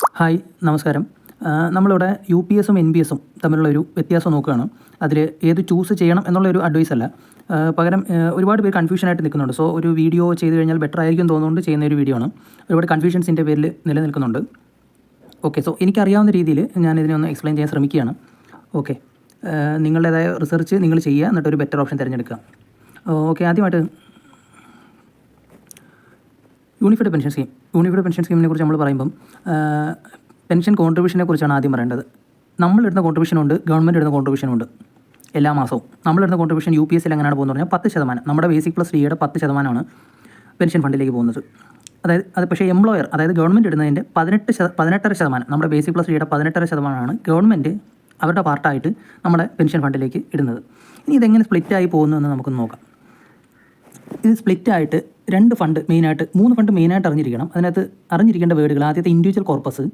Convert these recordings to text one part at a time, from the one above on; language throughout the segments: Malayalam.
ഹായ് നമസ്കാരം. നമ്മളിവിടെ യു പി എസും എൻ പി എസും തമ്മിലുള്ള ഒരു വ്യത്യാസം നോക്കുകയാണ്. അതിൽ ഏത് ചൂസ് ചെയ്യണം എന്നുള്ള ഒരു അഡ്വൈസ് അല്ല പകരം ഒരുപാട് പേര് കൺഫ്യൂഷനായിട്ട് നിൽക്കുന്നുണ്ട്. സോ ഒരു വീഡിയോ ചെയ്ത് കഴിഞ്ഞാൽ ബെറ്റർ ആയിരിക്കും തോന്നുന്നുകൊണ്ട് ചെയ്യുന്ന ഒരു വീഡിയോ ആണ്. ഒരുപാട് കൺഫ്യൂഷൻസിന്റെ പേരിൽ നിലനിൽക്കുന്നുണ്ട്. ഓക്കെ സോ എനിക്കറിയാവുന്ന രീതിയിൽ ഞാൻ ഇതിനെ ഒന്ന് എക്സ്പ്ലെയിൻ ചെയ്യാൻ ശ്രമിക്കുകയാണ്. ഓക്കെ നിങ്ങളുടേതായ റിസർച്ച് നിങ്ങൾ ചെയ്യുക എന്നിട്ടൊരു ബെറ്റർ ഓപ്ഷൻ തിരഞ്ഞെടുക്കുക. ഓക്കെ ആദ്യമായിട്ട് unified pension scheme. Unified pension സ്കീമിനെ കുറിച്ച് നമ്മൾ പറയുമ്പം പെൻഷൻ കോൺട്രിബ്യൂഷനെ കുറിച്ചാണ് ആദ്യം പറയേണ്ടത്. നമ്മൾ ഇടുന്ന കോൺട്രിബ്യൂഷൻ ഉണ്ട് ഗവൺമെന്റ് ഇടുന്ന കോൺട്രിബ്യൂഷൻ ഉണ്ട് എല്ലാ മാസവും. നമ്മൾ ഇടുന്ന കോൺട്രിബ്യൂഷൻ യു പി എസിൽ എങ്ങനെയാണ് പോകുന്നത് പറഞ്ഞാൽ പത്ത് ശതമാനം. നമ്മുടെ ബേസിക് പ്ലസ് ഡിയുടെ പത്ത് ശതമാനമാണ് പെൻഷൻ ഫണ്ടിലേക്ക് പോകുന്നത്. അതായത് അത് പക്ഷേ എംപ്ലോയർ അതായത് ഗവൺമെന്റ് ഇടുന്നതിന്റെ പതിനെട്ട് ശത പതിനെട്ടര ശതമാനം നമ്മുടെ ബേസിക് പ്ലസ് ഡിയുടെ പതിനെട്ടര ശതമാനമാണ് ഗവൺമെന്റ് അവരുടെ പാർട്ടായിട്ട് നമ്മുടെ പെൻഷൻ ഫണ്ടിലേക്ക് ഇടുന്നത്. ഇനി ഇതെങ്ങനെ സ്പ്ലിറ്റായി പോകുന്നു എന്ന് നമുക്ക് നോക്കാം. ഇത് സ്പ്ലിറ്റ് ആയിട്ട് രണ്ട് ഫണ്ട് മെയിനായിട്ട് മൂന്ന് ഫണ്ട് മെയിനായിട്ട് അറിഞ്ഞിരിക്കണം. അതിനകത്ത് അറിഞ്ഞിരിക്കേണ്ട വേർഡുകൾ ആദ്യത്തെ ഇൻഡിവിജ്വൽ കോർപ്പസ്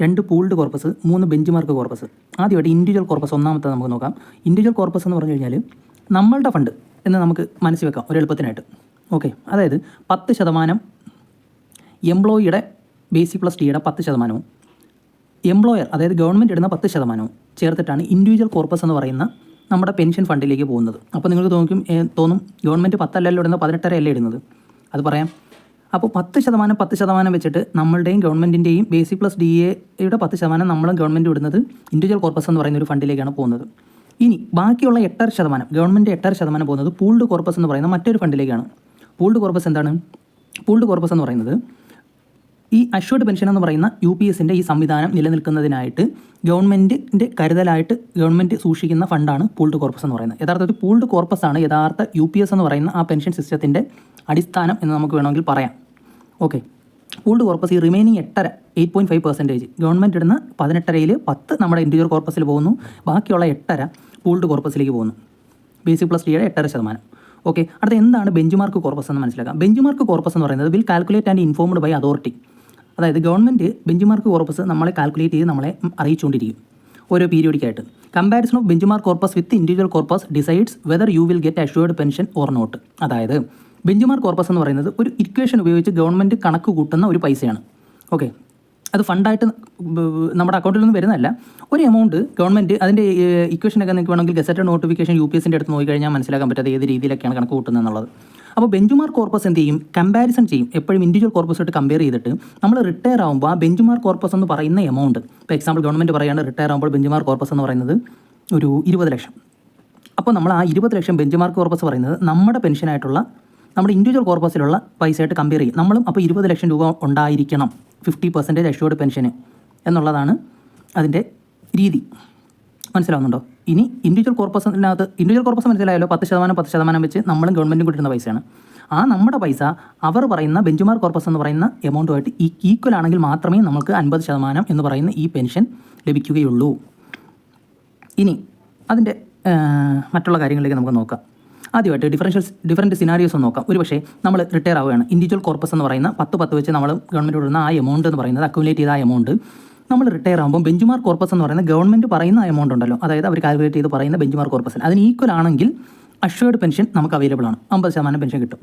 രണ്ട് പൂൾഡ് കോർപ്പസ് മൂന്ന് ബെഞ്ച് മാർക്ക് കോർപ്പസ് ആദ്യമായിട്ട് ഇൻഡിവിജ്വൽ കോർപ്പസ് ഒന്നാമത്തെ നമുക്ക് നോക്കാം. ഇൻഡിവിജ്വൽ കോർപ്പസ് എന്ന് പറഞ്ഞു കഴിഞ്ഞാൽ നമ്മളുടെ ഫണ്ട് എന്ന് നമുക്ക് മനസ്സിൽ വെക്കാം ഒരു എളുപ്പത്തിനായിട്ട്. ഓക്കെ അതായത് പത്ത് ശതമാനം എംപ്ലോയിയുടെ ബേസിക് പ്ലസ് ടിയുടെ പത്ത് ശതമാനവും എംപ്ലോയർ അതായത് ഗവൺമെന്റ് ഇടുന്ന പത്ത് ശതമാനവും ചേർത്തിട്ടാണ് ഇൻഡിവിജ്വൽ കോർപ്പസ് എന്ന് പറയുന്ന നമ്മുടെ പെൻഷൻ ഫണ്ടിലേക്ക് പോകുന്നത്. അപ്പോൾ നിങ്ങൾക്ക് തോന്നിക്കും ഏ, തോന്നും ഗവൺമെന്റ് പത്തല്ലല്ലോ ഇടുന്നത് പതിനെട്ടര അല്ലേ ഇടുന്നത്? അത് പറയാം. അപ്പോൾ പത്ത് ശതമാനം പത്ത് ശതമാനം വെച്ചിട്ട് നമ്മളുടെയും ഗവൺമെന്റിന്റെയും ബേസിക് പ്ലസ് ഡി എയുടെ പത്ത് ശതമാനം നമ്മളും ഗവൺമെന്റ് ഇടുന്നത് ഇൻഡിവിജ്വൽ കോർപ്പസ് എന്ന് പറയുന്ന ഒരു ഫണ്ടിലേക്കാണ് പോകുന്നത്. ഇനി ബാക്കിയുള്ള എട്ടര ശതമാനം ഗവൺമെന്റ് എട്ടര ശതമാനം പോകുന്നത് പൂൾഡ് കോർപ്പസ് എന്ന് പറയുന്ന മറ്റൊരു ഫണ്ടിലേക്കാണ്. പൂൾഡ് കോർപ്പസ് എന്താണ്? പൂൾഡ് കോർപ്പസ് എന്ന് പറയുന്നത് ഈ അഷ്വർഡ് പെൻഷൻ എന്ന് പറയുന്ന യു പി എസിന്റെ ഈ സംവിധാനം നിലനിൽക്കുന്നതിനായിട്ട് ഗവൺമെന്റിന്റെ കരുതലായിട്ട് ഗവൺമെന്റ് സൂക്ഷിക്കുന്ന ഫണ്ടാണ് പൂൾഡ് കോർപ്പസ് എന്ന് പറയുന്നത്. യഥാർത്ഥത്തിൽ പൂൾഡ് കോർപ്പസ് ആണ് യഥാർത്ഥ യു പി എസ് എന്ന് പറയുന്ന ആ പെൻഷൻ സിസ്റ്റത്തിന്റെ അടിസ്ഥാനം എന്ന് നമുക്ക് വേണമെങ്കിൽ പറയാം. ഓക്കെ. പൂൾഡ് കോർപ്പസ് ഈ റിമൈനിങ് എട്ടര eight point five percentage government ഇടുന്ന പതിനെട്ടരയിൽ പത്ത് നമ്മുടെ ഇൻഡിവിജ്വൽ കോർപ്പസിൽ പോകുന്നു. ബാക്കിയുള്ള എട്ടര പൂൾഡ് കോർപ്പസിലേക്ക് പോകുന്നു. ബേസിക് പ്ലസ് ഡിയുടെ എട്ടര ശതമാനം. ഓക്കെ. അടുത്ത എന്താണ് ബെഞ്ച് മാർക്ക് കോർപ്പസ് എന്ന് മനസ്സിലാക്കാം. ബെഞ്ച് മാർക്ക് കോർപ്പസ് എന്ന് പറയുന്നത് will calculate and informed by authority. അതായത് ഗവൺമെന്റ് ബെഞ്ച് മാർക്ക് കോർപ്പസ് നമ്മളെ കാൽക്കുലേറ്റ് ചെയ്ത് നമ്മളെ അറിയിച്ചുകൊണ്ടിരിക്കും. ഓരോ പീരിയോഡിക്കായിട്ട് comparison of benchmark corpus with individual corpus decides whether you will get assured pension or not അതായത് ബെഞ്ച് മാർക്ക് കോർപ്പസ് എന്ന് പറയുന്നത് ഒരു ഇക്വേഷൻ ഉപയോഗിച്ച് ഗവൺമെന്റ് കണക്ക് കൂട്ടുന്ന ഒരു പൈസയാണ്. ഓക്കെ അത് ഫണ്ടായിട്ട് നമ്മുടെ അക്കൗണ്ടിൽ നിന്ന് വരുന്നതല്ല. ഒരു എമൗണ്ട് ഗവൺമെന്റ് അതിന്റെ ഇക്വേഷനൊക്കെ നിങ്ങൾക്ക് വേണമെങ്കിൽ ഗസറ്റഡ് നോട്ടിഫിക്കേഷൻ യു പി എസിന്റെ അടുത്ത് നോക്കിക്കഴിഞ്ഞാൽ മനസ്സിലാക്കാൻ പറ്റാതെ ഏത് രീതിയിലൊക്കെയാണ് കണക്ക് കൂട്ടുന്നത് എന്നുള്ളത്. അപ്പോൾ ബെഞ്ചുമാർക്ക് കോർപ്പസ് എന്ത് ചെയ്യും? കമ്പാരിസൺ ചെയ്യും. എപ്പോഴും ഇൻഡിവിജ്വൽ കോർപ്പസായിട്ട് കമ്പയർ ചെയ്തിട്ട് നമ്മൾ റിട്ടയർ ആകുമ്പോൾ ആ ബെഞ്ചുമാർ കോർപ്പസ് എന്ന് പറയുന്ന എമൗണ്ട് ഇപ്പോൾ എക്സാമ്പിൾ ഗവൺമെന്റ് പറയുകയാണ് റിട്ടയർ ആകുമ്പോൾ ബെഞ്ചുമാർ കോർപ്പസ് എന്ന് പറയുന്നത് ഒരു ഇരുപത് ലക്ഷം. അപ്പോൾ നമ്മൾ ആ ഇരുപത് ലക്ഷം ബെഞ്ച് മാർക്ക് കോർപ്പസ് പറയുന്നത് നമ്മുടെ പെൻഷനായിട്ടുള്ള നമ്മുടെ ഇൻഡിവിജ്വൽ കോർപ്പസിലുള്ള പൈസയായിട്ട് കമ്പയർ ചെയ്യും. നമ്മളും അപ്പോൾ ഇരുപത് ലക്ഷം രൂപ ഉണ്ടായിരിക്കണം ഫിഫ്റ്റി പെർസെന്റേജ് അഷ്യൂർഡ് പെൻഷന് എന്നുള്ളതാണ് അതിന്റെ രീതി. മനസ്സിലാവുന്നുണ്ടോ? ഇനി ഇൻഡിവിജ്വൽ കോർപ്പസിനകത്ത് ഇൻഡിവിജ്വൽ കോർപ്പസ് മനസ്സിലായാലോ പത്ത് ശതമാനം പത്ത് ശതമാനം വെച്ച് നമ്മളും ഗവൺമെന്റും കൊടുക്കുന്ന പൈസയാണ്. ആ നമ്മുടെ പൈസ അവർ പറയുന്ന ബെഞ്ചുമാർ കോർപ്പസ് എന്ന് പറയുന്ന എമൗണ്ടുമായിട്ട് ഈ ഈക്വൽ ആണെങ്കിൽ മാത്രമേ നമുക്ക് അൻപത് ശതമാനം എന്ന് പറയുന്ന ഈ പെൻഷൻ ലഭിക്കുകയുള്ളൂ. ഇനി അതിന്റെ മറ്റുള്ള കാര്യങ്ങളിലേക്ക് നമുക്ക് നോക്കാം. ആദ്യമായിട്ട് ഡിഫറൻഷ്യൽ ഡിഫറന്റ് സിനാരിയോസ് നോക്കാം. ഒരു പക്ഷേ നമ്മൾ റിട്ടയർ ആവുകയാണ്. ഇൻഡിവിജ്വൽ കോർപ്പസ് എന്ന് പറയുന്ന പത്ത് പത്ത് വെച്ച് നമ്മൾ ഗവൺമെന്റ് കൊടുക്കുന്ന ആ എമൗണ്ട് എന്ന് പറയുന്നത് അക്യുമുലേറ്റ് ചെയ്ത ആ എമൗണ്ട് നമ്മൾ റിട്ടയർ ആകുമ്പോൾ ബെഞ്ച്മാർ കോർപ്പസ് എന്ന് പറയുന്ന ഗവൺമെന്റ് പറയുന്ന എമൗണ്ട് ഉണ്ടല്ലോ. അതായത് അവർ കാൽക്കുലേറ്റ് ചെയ്ത് പറയുന്ന ബെഞ്ച്മാർ കോർപ്പസ് അതിന് ഈക്വൽ ആണെങ്കിൽ അഷ്വേർഡ് പെൻഷൻ നമുക്ക് അവൈലബിൾ ആണ്. അമ്പത് ശതമാനം പെൻഷൻ കിട്ടും.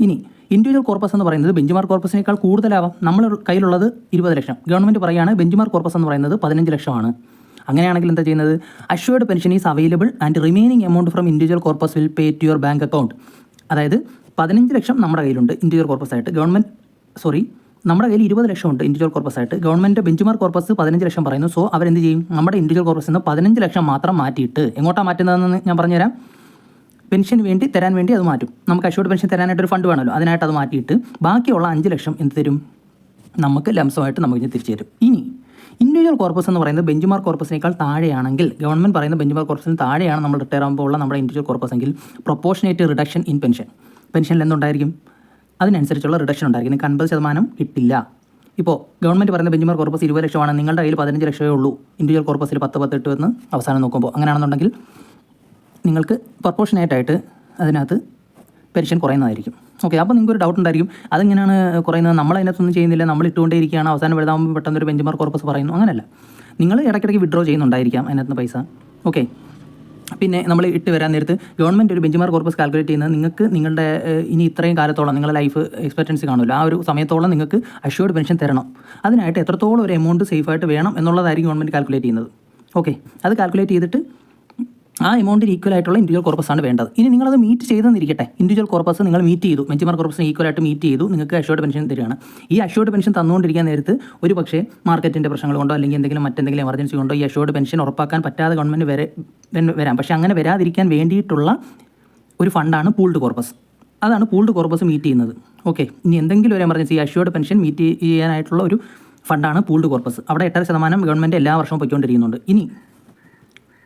ഇനി ഇൻഡിവിജ്വൽ കോർപ്പസ് എന്ന് പറയുന്നത് ബെഞ്ച്മാർ കോർപ്പസിനേക്കാൾ കൂടുതലാവാം. നമ്മൾ കയ്യിലുള്ളത് ഇരുപത് ലക്ഷം. ഗവൺമെന്റ് പറയുകയാണ് ബെഞ്ച്മാർ കോർപ്പസ് എന്ന് പറയുന്നത് പതിനഞ്ച് ലക്ഷമാണ്. അങ്ങനെയാണെങ്കിൽ എന്താ ചെയ്യുന്നത്? Assured pension is available and remaining amount from individual corpus will pay to your bank account അതായത് പതിനഞ്ച് ലക്ഷം നമ്മുടെ കയ്യിലുണ്ട് ഇൻഡിവിജ്വൽ കോർപ്പസ് ആയിട്ട്. ഗവൺമെന്റ് സോറി നമ്മുടെ കയ്യിൽ ഇരുപത് ലക്ഷം ഉണ്ട് ഇൻഡിവിജ്വൽ കോർപ്പസ് ആയിട്ട്. ഗവൺമെന്റ് ബെഞ്ച്മാർക്ക് കോർപ്പസ് പതിനഞ്ച് ലക്ഷം പറയുന്നു. സോ അവരെന്ത് ചെയ്യും? നമ്മുടെ ഇൻഡിവിജ്വൽ കോർപ്പസിൽ നിന്ന് പതിനഞ്ച് ലക്ഷം മാത്രം മാറ്റിയിട്ട് എങ്ങോട്ടാണ് മാറ്റുന്നതെന്ന് ഞാൻ പറഞ്ഞുതരാം. പെൻഷൻ വേണ്ടി തരാൻ വേണ്ടി അത് മാറ്റും. നമുക്ക് അഷ്യൂർഡ് പെൻഷൻ തരാനായിട്ട് ഒരു ഫണ്ട് വേണമല്ലോ. അതിനായിട്ട് അത് മാറ്റിയിട്ട് ബാക്കിയുള്ള അഞ്ച് ലക്ഷം എന്ത് തരും? നമുക്ക് ലംസമായിട്ട് നമുക്ക് തിരിച്ചു തരും. ഇനി ഇൻഡിവിജ്വൽ കോർപ്പസ് എന്ന് പറയുന്നത് ബെഞ്ച്മാർക്ക് കോർപ്പസിനേക്കാൾ താഴെയാണെങ്കിൽ ഗവൺമെന്റ് പറയുന്ന ബെഞ്ച്മാർക്ക് കോർപ്പസിന് താഴെയാണ് നമ്മൾ റിട്ടയർ ആകുമ്പോൾ ഉള്ള നമ്മുടെ ഇൻഡിവിജ്വൽ കോർപ്പസ് എങ്കിൽ പ്രൊപ്പോർഷനേറ്റ് റിഡക്ഷൻ ഇൻ പെൻഷൻ പെൻഷനിൽ എന്തുണ്ടായിരിക്കും അതിനനുസരിച്ചുള്ള റിഡക്ഷൻ ഉണ്ടായിരിക്കും. നിങ്ങൾക്ക് അൻപത് ശതമാനം കിട്ടില്ല. ഇപ്പോൾ ഗവൺമെന്റ് പറയുന്ന ബെഞ്ചുമാർക്ക് കോർപ്പസ് ഇരുപത് ലക്ഷമാണ്. നിങ്ങളുടെ കയ്യിൽ പതിനഞ്ച് ലക്ഷമേ ഉള്ളൂ. ഇൻഡിവിജ്വൽ കോർപ്പസിൽ പത്ത് പത്തെട്ട് എന്ന് അവസാനം നോക്കുമ്പോൾ അങ്ങനെയാണെന്നുണ്ടെങ്കിൽ നിങ്ങൾക്ക് പ്രപ്പോർഷനായിട്ടായിട്ട് അതിനകത്ത് പെൻഷൻ കുറയുന്നതായിരിക്കും. ഓക്കെ അപ്പോൾ നിങ്ങൾക്ക് ഒരു ഡൗട്ട് ഉണ്ടായിരിക്കും. അതെങ്ങനെയാണ് കുറയുന്നത്? നമ്മൾ അതിനകത്തൊന്നും ചെയ്യുന്നില്ല. നമ്മൾ ഇട്ടുകൊണ്ടേ ഇരിക്കുകയാണ് അവസാനം വലുതാകുമ്പോൾ പെട്ടെന്ന് ഒരു ബെഞ്ച് കോർപ്പസ് പറയുന്നു. അങ്ങനെയല്ല. നിങ്ങൾ ഇടയ്ക്കിടയ്ക്ക് വിഡ്രോ ചെയ്യുന്നുണ്ടായിരിക്കാം അതിനകത്ത് പൈസ. ഓക്കെ പിന്നെ നമ്മൾ ഇട്ട് വരാൻ നേരത്ത് ഗവൺമെന്റ് ഒരു ബെഞ്ച് കോർപ്പസ് കാൽക്കുലേറ്റ് ചെയ്യുന്നത് നിങ്ങൾക്ക് നിങ്ങളുടെ ഇനി ഇത്രയും കാലത്തോളം നിങ്ങളുടെ ലൈഫ് എക്സ്പെക്റ്റൻസി കാണുമല്ലോ. ആ ഒരു സമയത്തോളം നിങ്ങൾക്ക് അഷ്യൂർഡ് പെൻഷൻ തരണം. അതിനായിട്ട് എത്രത്തോളം ഒരു എമൗണ്ട് സേഫായിട്ട് വേണം എന്നുള്ളതായിരിക്കും ഗവൺമെന്റ് കാൽക്കുലേറ്റ് ചെയ്യുന്നത്. ഓക്കെ അത് കാൽക്കുലേറ്റ് ചെയ്തിട്ട് ആ എമൗണ്ടിന് ഈക്വൽ ആയിട്ടുള്ള ഇൻഡിവിജ്വൽ കോർപ്പസ് ആണ് വേണ്ടത്. ഇനി നിങ്ങളത് മീറ്റ് ചെയ്തെന്നിരിക്കട്ടെ. ഇൻഡിവിജ്വൽ കോർപ്പസ് നിങ്ങൾ മീറ്റ് ചെയ്തു. ബെഞ്ച് കോർപ്പസിന് ഈക്വൽ ആയിട്ട് മീറ്റ് ചെയ്തു. നിങ്ങൾക്ക് അഷ്യോർഡ് പെൻഷൻ തരികയാണ്. ഈ അഷ്യോർഡ് പെൻഷൻ തന്നുകൊണ്ടിരിക്കാൻ നേരത്ത് ഒരു പക്ഷേ മാർക്കറ്റിന്റെ പ്രശ്നങ്ങൾ കൊണ്ടോ അല്ലെങ്കിൽ എന്തെങ്കിലും മറ്റെന്തെങ്കിലും എമർജൻസി കൊണ്ടോ ഈ അഷ്യോർഡ് പെൻഷൻ ഉറപ്പാക്കാൻ പറ്റാതെ ഗവൺമെന്റ് വര- വരാം. പക്ഷേ അങ്ങനെ വരാതിരിക്കാൻ വേണ്ടിയിട്ടുള്ള ഒരു ഫണ്ടാണ് പൂൾഡ് കോർപ്പസ് അതാണ് പൂൾഡ് കോർപ്പസ് മീറ്റ് ചെയ്യുന്നത്. ഓക്കെ ഇനി എന്തെങ്കിലും ഒരു എമർജൻസി അഷ്യോർഡ് പെൻഷൻ മീറ്റ് ചെയ്യാനായിട്ടുള്ള ഒരു ഫണ്ടാണ് പൂൾഡ് കോർപ്പസ് അവിടെ എട്ടര ശതമാനം ഗവൺമെന്റ് എല്ലാ വർഷവും പൊയ്ക്കൊണ്ടിരിക്കുന്നുണ്ട്. ഇനി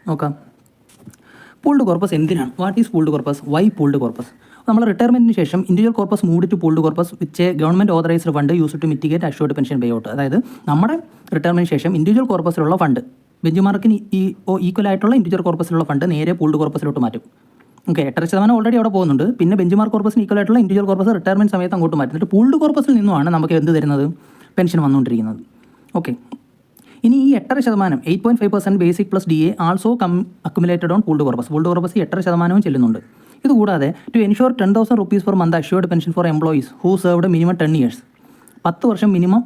നോക്കാം. പൂൾഡ് കോർപ്പസ് എന്തിനാണ്? What is pooled corpus why pooled corpus നമ്മൾ റിട്ടയർമെന്റിന് ശേഷം individual corpus moved to pooled corpus which government authorised fund use to mitigate assured pension pay out അതായത് നമ്മുടെ റിട്ടയർമെന്റ് ശേഷം ഇൻഡിവിജ്വൽ കോർപ്പസിലുള്ള ഫണ്ട് ബെഞ്ച് മാർക്കിന് ഈ ഈക്വൽ ആയിട്ടുള്ള ഇൻഡിവിജ്വൽ കോർപ്പസിലുള്ള ഫണ്ട് നേരെ പൂൾഡ് കോർപ്പസിലോട്ട് മാറ്റും. ഓക്കെ എട്ടര ശതമാനം ഓൾറെഡി അവിടെ പോകുന്നുണ്ട്. പിന്നെ ബെഞ്ച് മാർക്ക് കോർപ്പസിന് ഈക്വൽ ആയിട്ടുള്ള ഇൻഡിവിജ്വൽ കോർപ്പസ് റിട്ടയർമെന്റ് സമയത്ത് അങ്ങോട്ട് മാറ്റും. പൂൾഡ് കോർപ്പസിൽ നിന്നുമാണ് നമുക്ക് എന്ത് തരുന്നത്? പെൻഷൻ വന്നുകൊണ്ടിരിക്കുന്നത്. ഓക്കെ ഇനി ഈ എട്ടര ശതമാനം eight point five percent basic plus D A also come accumulated on pooled corpus pooled corpus എട്ടര ശതമാനവും ചെല്ലുന്നുണ്ട്. ഇതുകൂടാതെ to ensure ten thousand rupees for month assured pension for employees who served minimum ten years പത്ത് വർഷം മിനിമം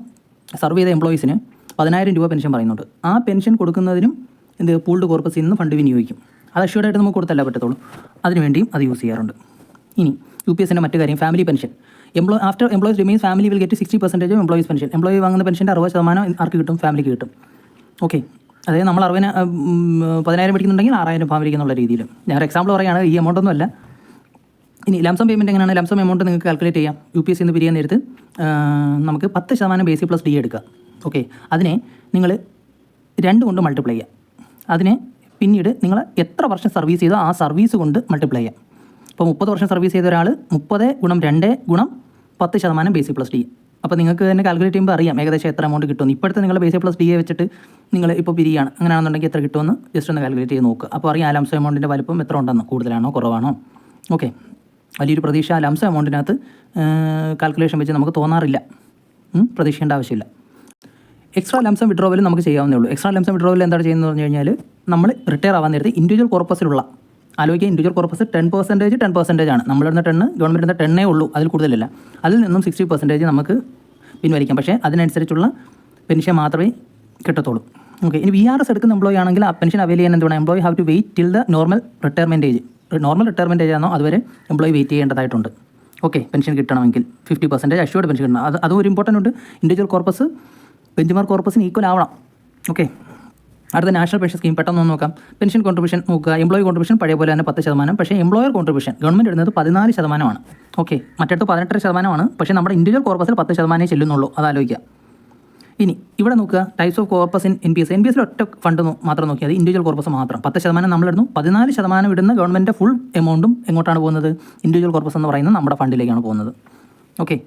സർവ് ചെയ്ത എംപ്ലോയീസിന് പതിനായിരം രൂപ പെൻഷൻ പറയുന്നുണ്ട്. ആ പെൻഷൻ കൊടുക്കുന്നതിനും എന്ത് പൂൾഡ് കോർപ്പസിൽ നിന്ന് ഫണ്ട് വിനിയോഗിക്കും. അത് അഷ്യൂർഡായിട്ട് നമുക്ക് കൊടുത്തല്ല പറ്റത്തുള്ളൂ. അതിനുവേണ്ടിയും അത് യൂസ് ചെയ്യാറുണ്ട്. ഇനി യു പി എസിന്റെ മറ്റു കാര്യം family pension employ after employees remains family will get sixty percentage employees pension employee വാങ്ങുന്ന പെൻഷന്റെ അറുപത് ശതമാനം ആർക്ക് കിട്ടും? ഫാമിലിക്ക് കിട്ടും. ഓക്കെ അതായത് നമ്മൾ അറുപതിന് പതിനായിരം മേടിക്കുന്നുണ്ടെങ്കിൽ ആറായിരം ഫാമിലിക്ക് എന്നുള്ള രീതിയിൽ. ഞാൻ എക്സാമ്പിൾ പറയുകയാണ് ഈ എമൗണ്ട് ഒന്നുമല്ല. ഇനി ലംസം പേയ്മെന്റ് എങ്ങനെയാണ്? ലംസം എമൗണ്ട് നിങ്ങൾക്ക് കാൽക്കുലേറ്റ് ചെയ്യാം. യു പി എസ് നിന്ന് പിരിയാൻ നേരത്ത് നമുക്ക് പത്ത് ശതമാനം ബേസിക് പ്ലസ് ഡി എടുക്കുക ഓക്കെ അതിനെ നിങ്ങൾ രണ്ട് കൊണ്ട് മൾട്ടിപ്ലൈ ചെയ്യുക അതിനെ പിന്നീട് നിങ്ങൾ എത്ര വർഷം സർവീസ് ചെയ്തോ ആ സർവീസ് കൊണ്ട് മൾട്ടിപ്ലൈ ചെയ്യാം. ഇപ്പോൾ മുപ്പത് വർഷം സർവീസ് ചെയ്ത ഒരാൾ മുപ്പത് ഗുണം രണ്ട് ഗുണം പത്ത് ശതമാനം ബേസിക് പ്ലസ് ഡി അപ്പോൾ നിങ്ങൾക്ക് തന്നെ കാൽക്കുലേറ്റ് ചെയ്യുമ്പോൾ അറിയാം ഏകദേശം എത്ര എമൗണ്ട് കിട്ടുമെന്ന്. ഇപ്പോഴത്തെ നിങ്ങൾ ബേസിക് പ്ലസ് ഡി എ വെച്ചിട്ട് നിങ്ങൾ ഇപ്പോൾ പിരിയാണ്. അങ്ങനെയാണെന്നുണ്ടെങ്കിൽ എത്ര കിട്ടുമെന്ന് ജസ്റ്റ് ഒന്ന് കാൽക്കുലേറ്റ് ചെയ്ത് നോക്കുക അപ്പോൾ അറിയാം ആ ലംസം എമൗണ്ടിന്റെ വലുപ്പം എത്ര ഉണ്ടെന്ന്. കൂടുതലാണോ കുറവാണോ? ഓക്കെ വലിയൊരു പ്രതീക്ഷ ആ ലംസം എമൗണ്ടിനകത്ത് കാൽക്കുലേഷൻ വെച്ച് നമുക്ക് തോന്നാറില്ല. പ്രതീക്ഷേണ്ട ആവശ്യമില്ല. എക്സ്ട്രാ ലംസം വിഡ്രോവൽ നമുക്ക് ചെയ്യാവുന്നേ ഉള്ളൂ. എക്സ്ട്രാ ലംസം വിഡ്രോവൽ എന്താണ് ചെയ്യുന്നത് പറഞ്ഞു കഴിഞ്ഞാൽ നമ്മൾ റിട്ടയർ ആവാൻ നേരത്തെ ഇൻഡിവിജ്വൽ കോർപ്പസിലുള്ള ആലോചിക്കുക individual corpus ten percentage ten percentage ആണ്. നമ്മളിടുന്ന ടെണ്ണ് ഗവൺമെന്റ് ഇടുന്ന ടെണ്ണേ ഉള്ളൂ. അതിൽ കൂടുതലില്ല. അതിൽ നിന്നും സിക്സ്റ്റി പെർസെന്റേജ് നമുക്ക് പിൻവലിക്കാം. പക്ഷേ അതിനനുസരിച്ചുള്ള പെൻഷൻ മാത്രമേ കിട്ടത്തുള്ളൂ. ഓക്കെ ഇനി വി ആർ എസ് എടുക്കുന്ന എംപ്ലോയി ആണെങ്കിൽ ആ പെൻഷൻ അവൈൽ ചെയ്യാൻ എന്താണ് employee have to wait till the normal retirement age normal retirement age ആണോ? അതുവരെ എംപ്ലോയി വെയിറ്റ് ചെയ്യേണ്ടതായിട്ടുണ്ട്. ഓക്കെ പെൻഷൻ കിട്ടണമെങ്കിൽ ഫിഫ്റ്റി പെർസെന്റേജ് അഷ്യൂർഡ് പെൻഷൻ കിട്ടണം. അത് അതും ഒരു ഇമ്പോർട്ടന്റ് ഉണ്ട്. ഇൻഡിവിജ്വൽ കോർപ്പസ് ബെഞ്ച് കോർപ്പസിന് ഈക്വൽ ആവണം. ഓക്കെ അടുത്ത നാഷണൽ പെൻഷൻ സ്കീം പെട്ടെന്ന് നോക്കാം. പെൻഷൻ കോൺട്രിബ്യൂഷൻ നോക്കുക. എംപ്ലോയി കോൺട്രിബ്യൂഷൻ പഴയ പോലെ തന്നെ പത്ത് ശതമാനം. പക്ഷേ എംപ്ലോയർ കോൺട്രിബ്യൂഷൻ ഗവൺമെന്റ് ഇടുന്നത് പതിനാല് ശതമാനമാണ്. ഓക്കെ മറ്റടുത്ത് പതിനെട്ടര ശതമാനമാണ്. പക്ഷേ നമ്മുടെ ഇൻഡിവിജ്വൽ കോർപ്പസിൽ പത്ത് ശതമാനമേ ചെല്ലുന്നുള്ളൂ. അത് ആലോചിക്കുക. ഇനി ഇവിടെ നോക്കുക. Types of corpus in N P S N P എസിൽ ഒറ്റ ഫണ്ട് മാത്രം നോക്കിയാൽ ഇൻഡിവിജ്വൽ കോർപ്പസ് മാത്രം. പത്ത് ശതമാനം നമ്മളിടുന്നു പതിനാല് ശതമാനം ഇടുന്ന ഗവൺമെന്റ് ഫുൾ എമൗണ്ടും എങ്ങോട്ടാണ് പോകുന്നത്? ഇൻഡിവിജ്വൽ കോർപ്പസ് എന്ന് പറയുന്നത് നമ്മുടെ ഫണ്ടിലേക്കാണ് പോകുന്നത്. ഓക്കെ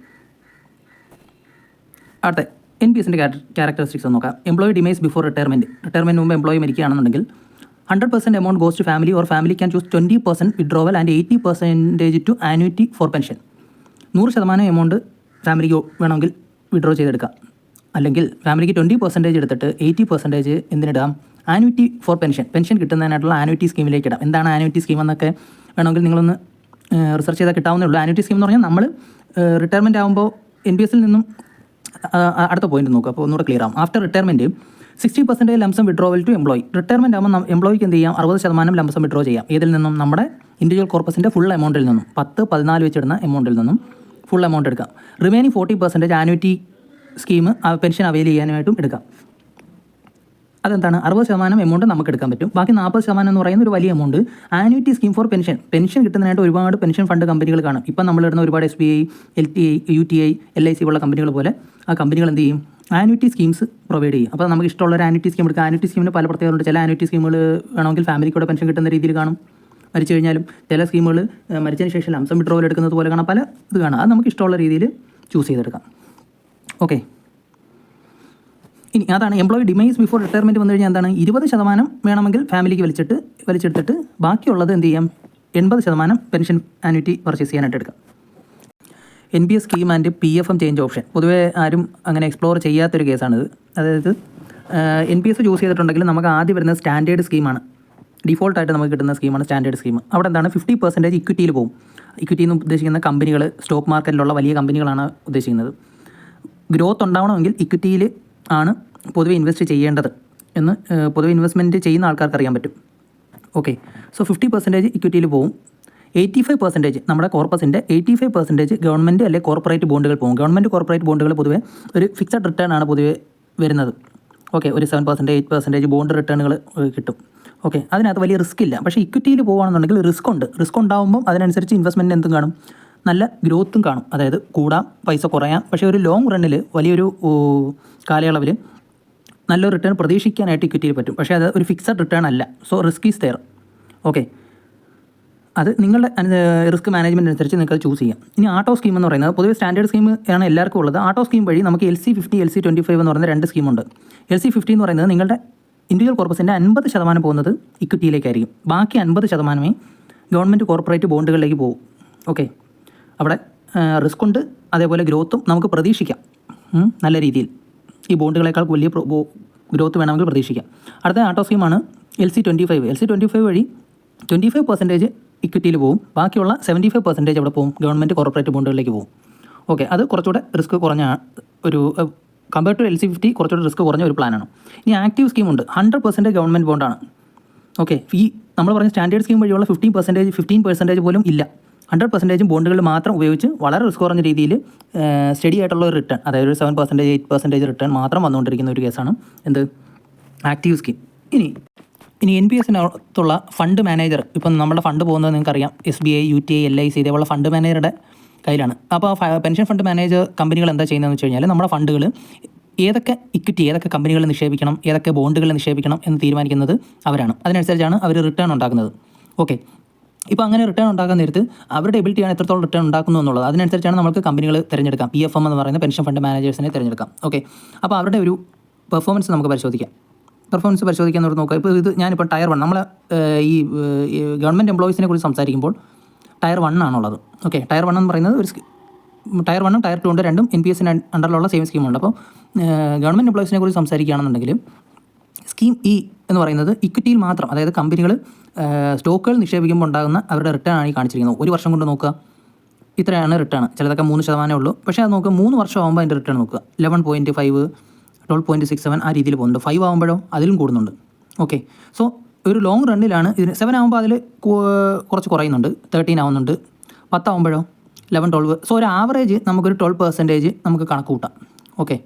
അടുത്ത. എൻ പി എസിന്റെ ക്യാരക്ടറിസ്റ്റിക്സ് ഒന്ന് നോക്കാം. Employee demise before retirement retirement മുമ്പ് employee മരിക്കുകയാണെന്നുണ്ടെങ്കിൽ hundred percent amount goes to family or family can choose twenty percent withdrawal and eighty percentage to annuity for pension നൂറ് ശതമാനം എമൗണ്ട് ഫാമിലിക്ക് വേണമെങ്കിൽ വിഡ്രോ ചെയ്തെടുക്കാം. അല്ലെങ്കിൽ ഫാമിലിക്ക് ട്വന്റി പെർസെന്റേജ് എടുത്തിട്ട് എയ്റ്റി പെർസെന്റേജ് എന്തിനിടാം? ആനുറ്റി ഫോർ പെൻഷൻ പെൻഷൻ കിട്ടുന്നതിനായിട്ടുള്ള ആനുറ്റി സ്കീമിലേക്ക് ഇടാം. എന്താണ് ആനുറ്റി സ്കീം എന്നൊക്കെ വേണമെങ്കിൽ നിങ്ങളൊന്ന് റിസർച്ച് ചെയ്താൽ കിട്ടാവുന്നേ ഉള്ളൂ. ആനുറ്റി സ്കീം എന്ന് പറഞ്ഞാൽ നമ്മൾ റിട്ടയർമെന്റ് ആകുമ്പോൾ എൻ പി എസിൽ നിന്നും അടുത്ത പോയിന്റ് നോക്കുക അപ്പോൾ ഒന്നുകൂടെ ക്ലിയർ ആവും. After retirement sixty percentage lump sum withdrawal to employee retirement ആകുമ്പോൾ എംപ്ലോയിക്ക് എന്ത് ചെയ്യാം? അറുപത് ശതമാനം ലംസം വിഡ്രോ ചെയ്യാം. ഇതിൽ നിന്നും? നമ്മുടെ ഇൻഡിവിജ്വൽ കോർപ്പസിന്റെ ഫുൾ എമൗണ്ടിൽ നിന്നും. പത്ത് പതിനാല് വെച്ചിടുന്ന എമൗണ്ടിൽ നിന്നും ഫുൾ എമൗണ്ട് എടുക്കാം. Remaining forty percentage annuity scheme pension avail ചെയ്യാനായിട്ടും എടുക്കാം. അതെന്താണ്? അറുപത് ശതമാനം എമൗണ്ട് നമുക്ക് എടുക്കാൻ പറ്റും. ബാക്കി നാൽപ്പത് ശതമാനം എന്ന് പറയുന്ന ഒരു വലിയ amount annuity scheme for pension pension കിട്ടുന്നതിനായിട്ട് ഒരുപാട് പെൻഷൻ ഫണ്ട് കമ്പനികൾ കാണും. ഇപ്പം നമ്മളിടുന്ന ഒരുപാട് S B I L T I U T I L I C ഉള്ള കമ്പനികൾ പോലെ ആ കമ്പനികൾ എന്ത് ചെയ്യും? ആനുവിറ്റി സ്കീംസ് പ്രൊവൈഡ് ചെയ്യും. അപ്പോൾ നമുക്ക് ഇഷ്ടമുള്ള ഒരു ആനുറ്റി സ്കീം എടുക്കാം. ആനുറ്റി സ്കീമിന് പല പ്രത്യേകതകളുണ്ട്. ചില ആനുറ്റി സ്കീമുകൾ വേണമെങ്കിൽ ഫാമിലിക്കൂടെ പെൻഷൻ കിട്ടുന്ന രീതിയിൽ കാണും. മരിച്ചു കഴിഞ്ഞാലും ചില സ്കീമുകൾ മരിച്ചതിന് ശേഷം ലംസം വിഡ്രോവൽ എടുക്കുന്നത് പോലെ കാണാം. പല ഇത് കാണാം. അത് നമുക്ക് ഇഷ്ടമുള്ള രീതിയിൽ ചൂസ് ചെയ്തെടുക്കാം. ഓക്കെ ഇനി അതാണ് എംപ്ലോയി ഡിമൈസ് ബിഫോർ റിട്ടയർമെന്റ് വന്നു കഴിഞ്ഞാൽ എന്താണ്? ഇരുപത് ശതമാനം വേണമെങ്കിൽ ഫാമിലിക്ക് വലിച്ചിട്ട് വലിച്ചെടുത്തിട്ട് ബാക്കിയുള്ളത് എന്ത് ചെയ്യാം? എൺപത് ശതമാനം പെൻഷൻ ആനുവിറ്റി പർച്ചേസ് ചെയ്യാനായിട്ട് എടുക്കാം. N P S scheme and P F M change option പൊതുവേ ആരും അങ്ങനെ എക്സ്പ്ലോർ ചെയ്യാത്തൊരു കേസാണിത്. അതായത് എൻ പി എസ് ചൂസ് ചെയ്തിട്ടുണ്ടെങ്കിൽ നമുക്ക് ആദ്യം വരുന്ന സ്റ്റാൻഡേർഡ് സ്കീമാണ് ഡിഫോൾട്ടായിട്ട് നമുക്ക് കിട്ടുന്ന സ്കീമാണ് സ്റ്റാൻഡേർഡ് സ്കീം അവിടെ എന്താണ്? ഫിഫ്റ്റി പെർസെന്റേജ് ഇക്വിറ്റിയിൽ പോകും. ഇക്വിറ്റി എന്ന് ഉദ്ദേശിക്കുന്ന കമ്പനികൾ സ്റ്റോക്ക് മാർക്കറ്റിലുള്ള വലിയ കമ്പനികളാണ് ഉദ്ദേശിക്കുന്നത്. ഗ്രോത്ത് ഉണ്ടാവണമെങ്കിൽ ഇക്വിറ്റിയിൽ ആണ് പൊതുവെ ഇൻവെസ്റ്റ് ചെയ്യേണ്ടത് എന്ന് പൊതുവെ ഇൻവെസ്റ്റ്മെന്റ് ചെയ്യുന്ന ആൾക്കാർക്ക് അറിയാൻ പറ്റും. ഓക്കെ സോ ഫിഫ്റ്റി പെർസെന്റേജ് ഇക്വിറ്റിയിൽ പോകും എയ്റ്റി ഫൈവ് പെർസെന്റേജ് നമ്മുടെ കോർപ്പസിന്റെ എയ്റ്റി ഫൈവ് പെർസെന്റേജ് ഗവൺമെന്റ് അല്ലെങ്കിൽ കോർപ്പറേറ്റ് ബോണ്ടുകൾ പോകും ഗവൺമെന്റ് കോർപ്പറേറ്റ് ബോണ്ടുകൾ പൊതുവേ ഒരു ഫിക്സഡ് റിട്ടേൺ ആണ് പൊതുവെ വരുന്നത്. ഓക്കെ ഒരു seven percentage eight percentage bond റിട്ടേണുകൾ കിട്ടും. ഓക്കെ അതിനകത്ത് വലിയ റിസ്ക് ഇല്ല. പക്ഷേ ഇക്വിറ്റിയിൽ പോകുകയാണെന്നുണ്ടെങ്കിൽ റിസ്ക് ഉണ്ട്. റിസ്ക് ഉണ്ടാകുമ്പോൾ അതിനനുസരിച്ച് ഇൻവെസ്റ്റ്മെന്റ് എന്തും കാണും. നല്ല ഗ്രോത്തും കാണും. അതായത് കൂടാം പൈസ കുറയാം. പക്ഷേ ഒരു ലോങ് റണ്ണിൽ വലിയൊരു കാലയളവിൽ നല്ലൊരു റിട്ടേൺ പ്രതീക്ഷിക്കാനായിട്ട് ഇക്വിറ്റിയിൽ പറ്റും. പക്ഷേ അത് ഒരു ഫിക്സഡ് റിട്ടേൺ അല്ല. So risk is there okay അത് നിങ്ങളുടെ റിസ്ക് മാനേജ്മെന്റ് അനുസരിച്ച് നിങ്ങൾക്ക് ചൂസ് ചെയ്യാം. ഇനി ആട്ടോ സ്കീം എന്ന് പറയുന്നത് പൊതുവേ സ്റ്റാൻഡേർഡ് സ്കീം ആണ് എല്ലാവർക്കും ഉള്ളത്. ആട്ടോ സ്കീം വഴി നമുക്ക് L C fifty L C twenty five എന്ന് പറയുന്ന രണ്ട് സ്കീമുണ്ട് എൽ സി ഫിഫ്റ്റി എന്ന് പറയുന്നത് നിങ്ങളുടെ ഇൻഡിവിജ്വൽ കോർപ്പസിന്റെ അൻപത് ശതമാനം പോകുന്നത് ഇക്വിറ്റിയിലേക്കായിരിക്കും ബാക്കി അൻപത് ശതമാനമേ ഗവൺമെന്റ് കോർപ്പറേറ്റ് ബോണ്ടുകളിലേക്ക് പോകും. ഓക്കെ അവിടെ റിസ്ക് ഉണ്ട്. അതേപോലെ ഗ്രോത്തും നമുക്ക് പ്രതീക്ഷിക്കാം. നല്ല രീതിയിൽ. ഈ ബോണ്ടുകളേക്കാൾ വലിയ ഗ്രോത്ത് വേണമെങ്കിൽ പ്രതീക്ഷിക്കാം. അടുത്ത ആട്ടോ സ്കീമാണ് L C twenty five L C twenty five വഴി ട്വന്റി ഫൈവ് പെർസെന്റേജ് ഇക്വിറ്റിയിൽ പോകും ബാക്കിയുള്ള സെവന്റി ഫൈവ് പെർസെന്റേജ് അവിടെ പോകും ഗവൺമെന്റ് കോർപ്പറേറ്റ് ബോണ്ടുകളിലേക്ക് പോകും ഓക്കെ അത് കുറച്ചുകൂടെ റിസ്ക് കുറഞ്ഞ ഒരു compare to L C fifty കുറച്ചുകൂടെ റിസ്ക് കുറഞ്ഞ ഒരു പ്ലാനാണ് ഇനി ആക്റ്റീവ് സ്കീമുണ്ട് ഹൺഡ്രഡ് പെർസെന്റേജ് ഗവൺമെന്റ് ബോണ്ടാണ് ഓക്കെ ഈ നമ്മൾ പറഞ്ഞ സ്റ്റാൻഡേർഡ് സ്കീം വഴിയുള്ള ഫിഫ്റ്റീൻ പെർസെന്റേജ് ഫിഫ്റ്റീൻ പെർസെന്റേജ് പോലും ഇല്ല. ഹൺഡ്രഡ് പെർസെന്റേജും ബോണ്ടുകൾ മാത്രം ഉപയോഗിച്ച് വളരെ റിസ്ക് കുറഞ്ഞ രീതിയിൽ സ്റ്റഡി ആയിട്ടുള്ള ഒരു റിട്ടേൺ അതായത് ഒരു seven percentage eight percentage return മാത്രം വന്നുകൊണ്ടിരിക്കുന്ന ഒരു കേസാണ് എന്ത്? ആക്റ്റീവ് സ്കീം ഇനി ഇനി എൻ പി എസിനകത്തുള്ള ഫണ്ട് മാനേജർ ഇപ്പം നമ്മുടെ ഫണ്ട് പോകുന്നത് നിങ്ങൾക്കറിയാം. S B I U T I L I C ഇതേപോലെ ഫണ്ട് മാനേജറുടെ കയ്യിലാണ്. അപ്പോൾ ആ പെൻഷൻ ഫണ്ട് മാനേജർ കമ്പനികൾ എന്താ ചെയ്യുന്നതെന്ന് വെച്ച് കഴിഞ്ഞാൽ നമ്മുടെ ഫണ്ടുകൾ ഏതൊക്കെ ഇക്വിറ്റി ഏതൊക്കെ കമ്പനികളിൽ നിക്ഷേപിക്കണം ഏതൊക്കെ ബോണ്ടുകളിൽ നിക്ഷേപിക്കണം എന്ന് തീരുമാനിക്കുന്നത് അവരാണ്. അതിനനുസരിച്ചാണ് അവർ റിട്ടേൺ ഉണ്ടാക്കുന്നത്. ഓക്കെ ഇപ്പോൾ അങ്ങനെ റിട്ടേൺ ഉണ്ടാക്കാൻ നേരത്ത് അവരുടെ എബിലിറ്റിയാണ് എത്രത്തോളം റിട്ടേൺ ഉണ്ടാക്കുന്നു എന്നുള്ളത്. അതിനനുസരിച്ചാണ് നമുക്ക് കമ്പനികൾ തിരഞ്ഞെടുക്കാം. പി എഫ് എം എന്ന് പറയുന്ന പെൻഷൻ ഫണ്ട് മാനേജേഴ്സിനെ തിരഞ്ഞെടുക്കാം. ഓക്കെ അപ്പോൾ അവരുടെ ഒരു പെർഫോമൻസ് നമുക്ക് പരിശോധിക്കാം. പെർഫോമൻസ് പരിശോധിക്കാൻ നോക്കി നോക്കുക. ഇപ്പോൾ ഇത് ഞാനിപ്പോൾ ടയർ വൺ നമ്മൾ ഈ ഗവൺമെന്റ് എംപ്ലോയീസിനെ കുറിച്ച് സംസാരിക്കുമ്പോൾ ടയർ വൺ ആണുള്ളത്. ഓക്കെ ടയർ വൺ എന്ന് പറയുന്നത് ഒരു ടയർ വണ്ണും ടയർ ടു ഉണ്ട്. രണ്ടും എൻ പി എസിന്റെ അണ്ടറിലുള്ള സെയിം സ്കീമുണ്ട് അപ്പോൾ ഗവൺമെന്റ് എംപ്ലോയീസിനെ കുറിച്ച് സംസാരിക്കുകയാണെന്നുണ്ടെങ്കിൽ സ്കീം ഇ എന്ന് പറയുന്നത് ഇക്വിറ്റിയിൽ മാത്രം അതായത് കമ്പനികൾ സ്റ്റോക്കുകൾ നിക്ഷേപിക്കുമ്പോൾ ഉണ്ടാകുന്ന അവരുടെ റിട്ടേൺ ആണ് ഈ കാണിച്ചിരിക്കുന്നത്. ഒരു വർഷം കൊണ്ട് നോക്കുക ഇത്രയാണ് റിട്ടേൺ ചിലതൊക്കെ മൂന്ന് ശതമാനമേ ഉള്ളൂ. പക്ഷേ അത് നോക്കുക മൂന്ന് വർഷം ആകുമ്പോൾ അതിന്റെ റിട്ടേൺ നോക്കുക. Eleven point five twelve point six seven ആ രീതിയിൽ പോകുന്നുണ്ട്. ഫൈവ് ആകുമ്പോഴോ അതിലും കൂടുന്നുണ്ട്. ഓക്കെ സോ ഒരു ലോങ് റണ്ണിലാണ് ഇതിന് സെവൻ ആകുമ്പോൾ അതിൽ കുറച്ച് കുറയുന്നുണ്ട്. തേർട്ടീൻ ആവുന്നുണ്ട്. പത്താവുമ്പോഴോ ലെവൻ ട്വൽവ് സോ ഒരു ആവറേജ് നമുക്കൊരു ട്വൽവ് പെർസെന്റേജ് നമുക്ക് കണക്ക് കൂട്ടാം. ഓക്കെ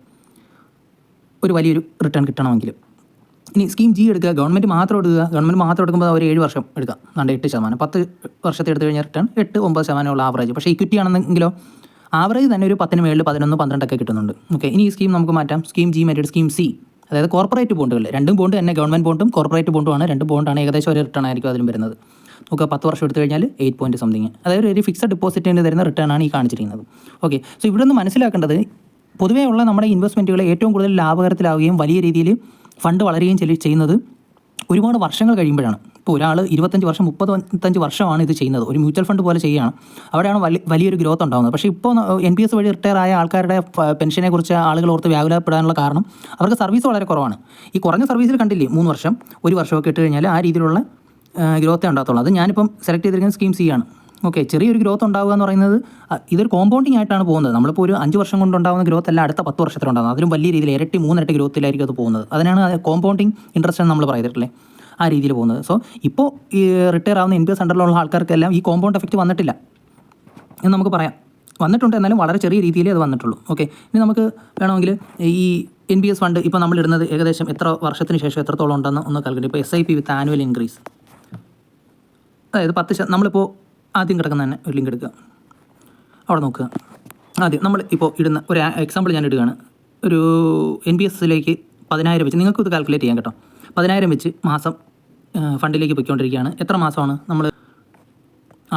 ഒരു വലിയൊരു റിട്ടേൺ കിട്ടണമെങ്കിൽ. ഇനി സ്കീം ജി എടുക്കുക ഗവൺമെന്റ് മാത്രം എടുക്കുക ഗവൺമെന്റ് മാത്രം എടുക്കുമ്പോൾ അവർ ഏഴ് വർഷം എടുക്കാം. അതാണ്ട് എട്ട് ശതമാനം. പത്ത് വർഷത്തെ എടുത്തു കഴിഞ്ഞാൽ റിട്ടേൺ എട്ട് ഒമ്പത് ശതമാനമുള്ള ആവറേജ് പക്ഷേ ഇക്വിറ്റി ആണെന്നെങ്കിലോ ആവറേജ് തന്നെ ഒരു പത്തിന് മേളിൽ പതിനൊന്ന് പന്ത്രണ്ടൊക്കെ കിട്ടുന്നുണ്ട്. ഓക്കെ ഇനി ഈ സ്കീം നമുക്ക് മാറ്റാം. സ്കീം ജി മറ്റൊരു സ്കീം സി അതായത് കോർപ്പറേറ്റ് ബോണ്ടുകൾ രണ്ടും ബോണ്ട് തന്നെ ഗവൺമെന്റ് ബോണ്ടും കോർപ്പറേറ്റ് ബോണ്ടുമാണ് രണ്ട് ബോണ്ടാണ് ഏകദേശം ഒരു റിട്ടേൺ ആയിരിക്കും അതിലും വരുന്നത്. നമുക്ക് പത്ത് വർഷം എടുത്തു കഴിഞ്ഞാൽ എയ്റ്റ് പോയിന്റ് സംതിങ് അതായത് ഒരു ഫിക്സഡ് ഡിപ്പോസിറ്റിന് തരുന്ന റിട്ടേൺ ആണ് ഈ കാണിച്ചിരിക്കുന്നത്. ഓക്കെ സോ ഇവിടെ നിന്ന് മനസ്സിലാക്കേണ്ടത് പൊതുവേ ഉള്ള നമ്മുടെ ഇൻവെസ്റ്റ്മെന്റുകൾ ഏറ്റവും കൂടുതൽ ലാഭകരത്തിലാവുകയും വലിയ രീതിയിൽ ഫണ്ട് വളരുകയും ചെയ്യുന്നത് ഒരുപാട് വർഷങ്ങൾ കഴിയുമ്പോഴാണ്. ഇപ്പോൾ ഒരാൾ ഇരുപത്തഞ്ച് വർഷം മുപ്പത്തഞ്ച് വർഷമാണ് ഇത് ചെയ്യുന്നത്. ഒരു മ്യൂച്വൽ ഫണ്ട് പോലെ ചെയ്യുകയാണ്. അവിടെയാണ് വലിയ വലിയൊരു ഗ്രോത്ത് ഉണ്ടാകുന്നത് പക്ഷേ ഇപ്പോൾ എൻ പി എസ് വഴി റിട്ടയർ ആയ ആൾക്കാരുടെ പെൻഷനെക്കുറിച്ച് പെൻഷനെ കുറിച്ച് ആളുകൾ ഓർത്ത് വ്യാകുലപ്പെടാനുള്ള കാരണം അവർക്ക് സർവീസ് വളരെ കുറവാണ്. ഈ കുറഞ്ഞ സർവീസിൽ കണ്ടില്ലേ മൂന്ന് വർഷം ഒരു വർഷമൊക്കെ ഇട്ട് കഴിഞ്ഞാൽ ആ രീതിയിലുള്ള ഗ്രോത്തേ ഉണ്ടാകത്തുള്ളൂ. അത് ഞാനിപ്പം സെലക്ട് ചെയ്തിരിക്കുന്ന സ്കീം സി ആണ്. ഓക്കെ ചെറിയൊരു ഗ്രോത്ത് ഉണ്ടാവുക എന്ന് പറയുന്നത് ഇതൊരു കോമ്പൗണ്ടിങ് ആയിട്ടാണ് പോകുന്നത്. നമ്മളിപ്പോൾ ഒരു അഞ്ച് വർഷം കൊണ്ട് ഉണ്ടാകുന്ന ഗ്രോത്ത് അല്ല അടുത്ത പത്ത് വർഷത്തിൽ ഉണ്ടാകുന്നത് അതിലും വലിയ രീതിയിൽ ഇരട്ടി മൂന്നിരട്ടി ഗ്രോത്തിലായിരിക്കും അത് പോകുന്നത്. അതിനാണ് കോമ്പൗണ്ടിങ് ഇൻട്രസ്റ്റ് എന്ന് നമ്മൾ പറയത്തില്ലേ ആ രീതിയിൽ പോകുന്നത്. സോ ഇപ്പോൾ ഈ റിട്ടയർ ആവുന്ന എൻ പി ആൾക്കാർക്കെല്ലാം ഈ കോമ്പൗണ്ട് എഫക്റ്റ് വന്നിട്ടില്ല. എന്ന് നമുക്ക് പറയാം. വന്നിട്ടുണ്ട് എന്നാലും വളരെ ചെറിയ രീതിയിലേ അത് വന്നിട്ടുള്ളൂ. ഓക്കെ ഇനി നമുക്ക് വേണമെങ്കിൽ ഈ എൻ പി എസ് ഫണ്ട് ഇപ്പോൾ നമ്മൾ ഇടുന്നത് ഏകദേശം എത്ര വർഷത്തിന് ശേഷം എത്രത്തോളം ഉണ്ടെന്ന് ഒന്ന് കാൽക്കുലേറ്റ് ഇപ്പോൾ S I P with annual increase അതായത് പത്ത് നമ്മളിപ്പോൾ ആദ്യം കിടക്കുന്ന തന്നെ ഒരു ലിങ്ക് എടുക്കുക. അവിടെ നോക്കുക. ആദ്യം നമ്മൾ ഇപ്പോൾ ഇടുന്ന ഒരു എക്സാമ്പിൾ ഞാൻ ഇടുകയാണ്. ഒരു എൻ ബി എസിലേക്ക് പതിനായിരം വെച്ച് നിങ്ങൾക്ക് ഇത് കാൽക്കുലേറ്റ് ചെയ്യാൻ കേട്ടോ. പതിനായിരം വെച്ച് മാസം ഫണ്ടിലേക്ക് പൊയ്ക്കൊണ്ടിരിക്കുകയാണ്. എത്ര മാസമാണ് നമ്മൾ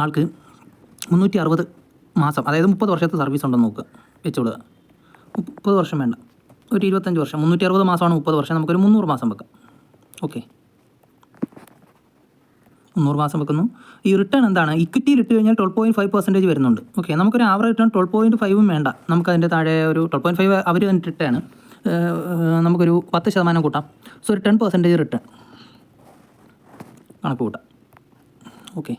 ആൾക്ക്? മുന്നൂറ്റി അറുപത് മാസം അതായത് മുപ്പത് വർഷത്തെ സർവീസ് ഉണ്ടെന്ന് നോക്കുക. വെച്ചുകൊടുക്കുക മുപ്പത് വർഷം വേണ്ട. ഒരു ഇരുപത്തഞ്ച് വർഷം മുന്നൂറ്റി അറുപത് മാസമാണ് മുപ്പത് വർഷം. നമുക്കൊരു മുന്നൂറ് മാസം വെക്കാം. ഓക്കെ മുന്നൂറ് മാസം വെക്കുന്നു. ഈ റിട്ടേൺ എന്താണ്? ഇക്വിറ്റിയിൽ ഇട്ട് കഴിഞ്ഞാൽ ട്വൽവ് പോയിന്റ് ഫൈവ് പെർസെന്റേജ് വരുന്നുണ്ട്. ഓക്കെ നമുക്കൊരു ആവറേജ് റിട്ടേൺ ട്വൽവ് പോയിന്റ് ഫൈവും വേണ്ട. നമുക്ക് അതിന്റെ താഴെ ഒരു ട്വൽവ് പോയിന്റ് ഫൈവ് അവർ തന്നെ റിട്ടേൺ നമുക്കൊരു പത്ത് ശതമാനം കൂട്ടാം. സോ ഒരു ടെൻ പെർസെന്റേജ് റിട്ടേൺ കണക്ക് കൂട്ടാം. ഓക്കെ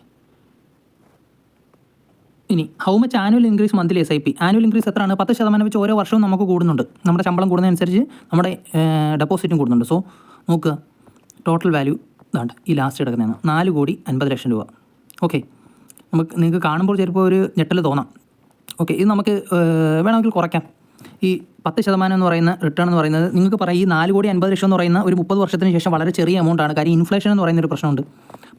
ഇനി how much annual increase monthly S I P annual increase എത്രയാണ്? പത്ത് ശതമാനം വെച്ച് ഓരോ വർഷവും നമുക്ക് കൂടുന്നുണ്ട്. നമ്മുടെ ശമ്പളം കൂടുന്നതനുസരിച്ച് നമ്മുടെ ഡെപ്പോസിറ്റും കൂടുന്നുണ്ട്. സോ നോക്കുക ടോട്ടൽ വാല്യൂ ഇതാണ്ട് ഈ ലാസ്റ്റ് കിടക്കുന്നതാണ്. നാല് കോടി അൻപത് ലക്ഷം രൂപ. ഓക്കെ നമുക്ക് നിങ്ങൾക്ക് കാണുമ്പോൾ ചിലപ്പോൾ ഒരു ഞെട്ടൽ തോന്നാം. ഓക്കെ ഇത് നമുക്ക് വേണമെങ്കിൽ കുറയ്ക്കാം. ഈ പത്ത് ശതമാനം എന്ന് പറയുന്ന റിട്ടേൺ എന്ന് പറയുന്നത് നിങ്ങൾക്ക് പറയാം ഈ നാല് കോടി അൻപത് ലക്ഷം എന്ന് പറയുന്ന ഒരു മുപ്പത് വർഷത്തിന് ശേഷം വളരെ ചെറിയ എമൗണ്ട് ആണ്. കാര്യം ഇൻഫ്ലേഷൻ എന്ന് പറയുന്ന ഒരു പ്രശ്നമുണ്ട്.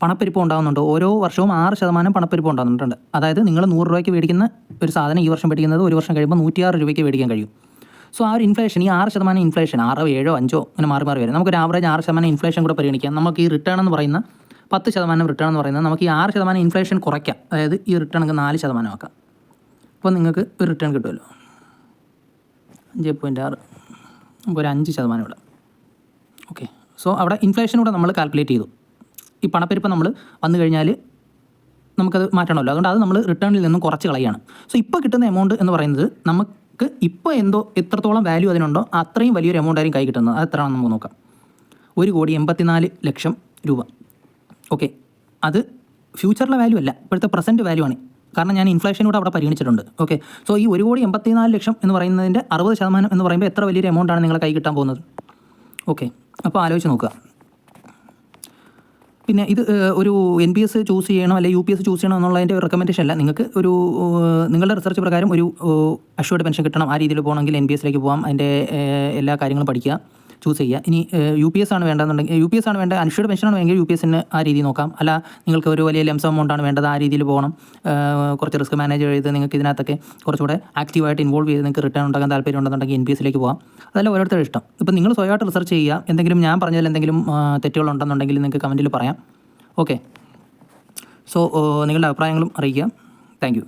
പണപ്പെരുപ്പം ഉണ്ടാകുന്നുണ്ട്. ഓരോ വർഷവും ആറ് ശതമാനം പണപ്പെരുപ്പം ഉണ്ടാകുന്നുണ്ട്. അതായത് നിങ്ങൾ നൂറ് രൂപയ്ക്ക് മേടിക്കുന്ന ഒരു സാധനം ഈ വർഷം മേടിക്കുന്നത് ഒരു വർഷം കഴിയുമ്പോൾ നൂറ്റിയാറ് രൂപയ്ക്ക് മേടിക്കാൻ കഴിയും. സോ ആ ഒരു ഇൻഫ്ലേഷൻ ഈ ആറ് ശതമാനം ഇൻഫ്ലേഷൻ ആറോ ഏഴോ അഞ്ചോ അങ്ങനെ മാറി മാറി വരും. നമുക്കൊരു ആവറേജ് ആറ് ശതമാനം ഇൻഫ്ലേഷൻ കൂടെ പരിഗണിക്കാം. നമുക്ക് ഈ റിട്ടേൺ എന്ന് പറയുന്ന പത്ത് ശതമാനം റിട്ടേൺ എന്ന് പറയുന്നത് നമുക്ക് ഈ ആറ് ശതമാനം ഇൻഫ്ലേഷൻ കുറയ്ക്കാം. അതായത് ഈ റിട്ടേൺ അങ്ങ് നാല് ശതമാനം ആക്കാം. അപ്പോൾ നിങ്ങൾക്ക് ഒരു റിട്ടേൺ കിട്ടുമല്ലോ. അഞ്ച് പോയിന്റ് ആറ്. നമുക്കൊരു അഞ്ച് ശതമാനം ഇവിടെ ഓക്കെ സോ അവിടെ ഇൻഫ്ലേഷൻ കൂടെ നമ്മൾ കാൽക്കുലേറ്റ് ചെയ്തു. ഈ പണപ്പെരുപ്പം നമ്മൾ വന്നു കഴിഞ്ഞാൽ നമുക്കത് മാറ്റണമല്ലോ. അതുകൊണ്ട് അത് നമ്മൾ റിട്ടേണിൽ നിന്നും കുറച്ച് കളയാണ് സോ ഇപ്പോൾ കിട്ടുന്ന എമൗണ്ട് എന്ന് പറയുന്നത് നമുക്ക് ഇപ്പോൾ എന്തോ എത്രത്തോളം വാല്യൂ അതിനുണ്ടോ അത്രയും വലിയൊരു എമൗണ്ട് ആയിരിക്കും കൈ കിട്ടുന്നത്. അത് എത്രയാണെന്ന് നമുക്ക് നോക്കാം. ഒരു കോടി എൺപത്തിനാല് ലക്ഷം രൂപ. ഓക്കെ അത് ഫ്യൂച്ചറിലെ വാല്യൂ അല്ല. ഇപ്പോഴത്തെ പ്രസന്റ് വാല്യൂ ആണ്. കാരണം ഞാൻ ഇൻഫ്ലേഷൻ കൂടെ അവിടെ പരിഗണിച്ചിട്ടുണ്ട്. ഓക്കെ സോ ഈ ഒരു കോടി എൺപത്തിനാല് ലക്ഷം എന്ന് പറയുന്നതിന്റെ അറുപത് ശതമാനം എന്ന് പറയുമ്പോൾ എത്ര വലിയൊരു എമൗണ്ട് ആണ് നിങ്ങളെ കൈ കിട്ടാൻ പോകുന്നത്? ഓക്കെ അപ്പോൾ ആലോചിച്ച് നോക്കുക. പിന്നെ ഇത് ഒരു എൻ പി എസ് ചൂസ് ചെയ്യണോ അല്ലെങ്കിൽ യു പി എസ് ചൂസ് ചെയ്യണോ എന്നുള്ളതിന്റെ റെക്കമെൻഡേഷൻ അല്ല. നിങ്ങൾക്ക് ഒരു നിങ്ങളുടെ റിസർച്ച് പ്രകാരം ഒരു അഷ്വേർഡ് പെൻഷൻ കിട്ടണം ആ രീതിയിൽ പോകണമെങ്കിൽ എൻ പി എസിലേക്ക് പോകാം അതിന്റെ എല്ലാ കാര്യങ്ങളും പഠിക്കുക. ചൂസ് ചെയ്യുക. ഇനി യു പി എസ് ആണ് വേണ്ടതെന്നുണ്ടെങ്കിൽ യു പി എസ് ആണ് വേണ്ട അൻഷുർഡ് പെൻഷനാണ് വേണമെങ്കിൽ യു പി എസിന് ആ രീതി നോക്കാം. അല്ല നിങ്ങൾക്ക് ഒരു വലിയ ലംസം എമൗണ്ട് ആണ് വേണ്ടത് ആ രീതിയിൽ പോകണം. കുറച്ച് റിസ്ക് മാനേജ് ചെയ്ത് നിങ്ങൾക്ക് ഇതിനകത്തൊക്കെ കുറച്ചുകൂടെ ആക്റ്റീവായിട്ട് ഇൻവോൾവ് ചെയ്ത് നിങ്ങൾക്ക് റിട്ടേൺ ഉണ്ടാക്കാൻ താല്പര്യം ഉണ്ടെന്നുണ്ടെങ്കിൽ എൻ പി എസിലേക്ക് പോകാം അതല്ല ഓരോരുത്തരുടെ ഇഷ്ടം. ഇപ്പം നിങ്ങൾ സ്വയമായിട്ട് റിസർച്ച് ചെയ്യുക. എന്തെങ്കിലും ഞാൻ പറഞ്ഞതിൽ എന്തെങ്കിലും തെറ്റുകളുണ്ടെന്നുണ്ടെങ്കിൽ നിങ്ങൾക്ക് കമന്റിൽ പറയാം. ഓക്കെ സോ നിങ്ങളുടെ അഭിപ്രായങ്ങളും അറിയിക്കുക. താങ്ക്